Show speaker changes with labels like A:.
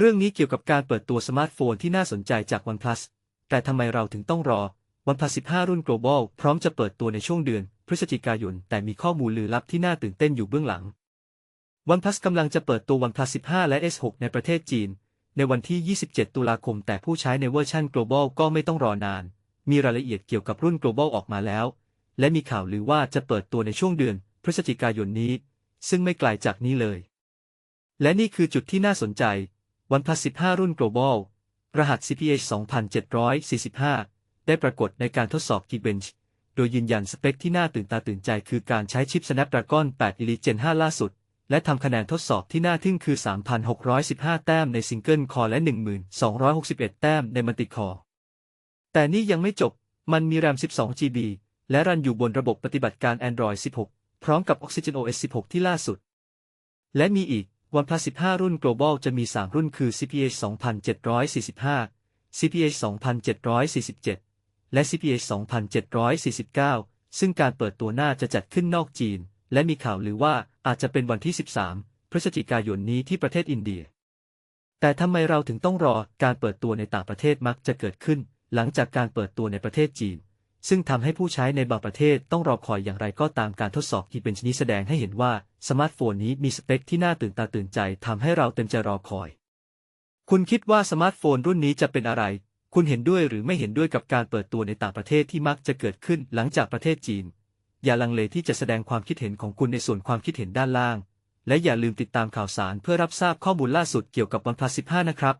A: เรื่องนี้เกี่ยวกับการเปิดตัวสมาร์ทโฟนที่น่าสนใจจาก OnePlus แต่ทำไมเราถึงต้องรอ OnePlus 15 รุ่น Global พร้อมจะเปิดตัวในช่วงเดือน พฤศจิกายน แต่มีข้อมูลลือลับที่น่าตื่นเต้นอยู่เบื้องหลัง OnePlus กำลังจะเปิดตัว OnePlus 15 และ S6 ในประเทศจีน ในวันที่ 27 ตุลาคม แต่ผู้ใช้ในเวอร์ชัน Global ก็ไม่ต้องรอนาน มีรายละเอียดเกี่ยวกับรุ่น Global ออกมาแล้ว และมีข่าวลือว่าจะเปิดตัวในช่วงเดือน พฤศจิกายนนี้ ซึ่งไม่ไกลจากนี้เลย และนี่คือจุดที่น่าสนใจ OnePlus 15 รุ่น Global รหัส CPH 2745 ได้ปรากฏในการทดสอบ Geekbench โดยยืนยันสเปคที่น่าตื่นตาตื่นใจคือการใช้ชิป Snapdragon 8 Elite Gen 5 ล่าสุด และทำคะแนนทดสอบที่น่าทึ่งคือ 3,615 แต้มในซิงเกิลคอร์และ 1,261 แต้มในมัลติคอร์แต่นี่ยังไม่จบ มันมี RAM 12 GB และรันอยู่บนระบบปฏิบัติการ Android 16 พร้อมกับ Oxygen OS 16 ที่ล่าสุด และมีอีก OnePlus 15 รุ่น Global จะมี 3 รุ่นคือ CPH 2745 CPH 2747 และ CPH 2749 ซึ่งการเปิดตัวหน่าจะจัดขึ้นนอกจีน และมีข่าวลือว่าอาจจะเป็นวันที่ 13 พฤศจิกายนนี้ที่ประเทศอินเดีย แต่ทำไมเราถึงต้องรอการเปิดตัวในต่างประเทศมักจะเกิดขึ้น หลังจากการเปิดตัวในประเทศจีน ซึ่งทำให้ผู้ใช้ในบางประเทศต้องรอคอยอย่างไรก็ตามการทดสอบกีเป็นชนี้แสดงให้เห็นว่าสมาร์ทโฟนนี้มีสเปคที่น่าตื่นตาตื่นใจทำให้เราเต็มใจรอคอย คุณคิดว่าสมาร์ทโฟนรุ่นนี้จะเป็นอะไร คุณเห็นด้วยหรือไม่เห็นด้วยกับการเปิดตัวในต่างประเทศที่มักจะเกิดขึ้นหลังจากประเทศจีน อย่าลังเลที่จะแสดงความคิดเห็นของคุณในส่วนความคิดเห็นด้านล่าง และอย่าลืมติดตามข่าวสารเพื่อรับทราบข้อมูลล่าสุดเกี่ยวกับ OnePlus 15นะครับ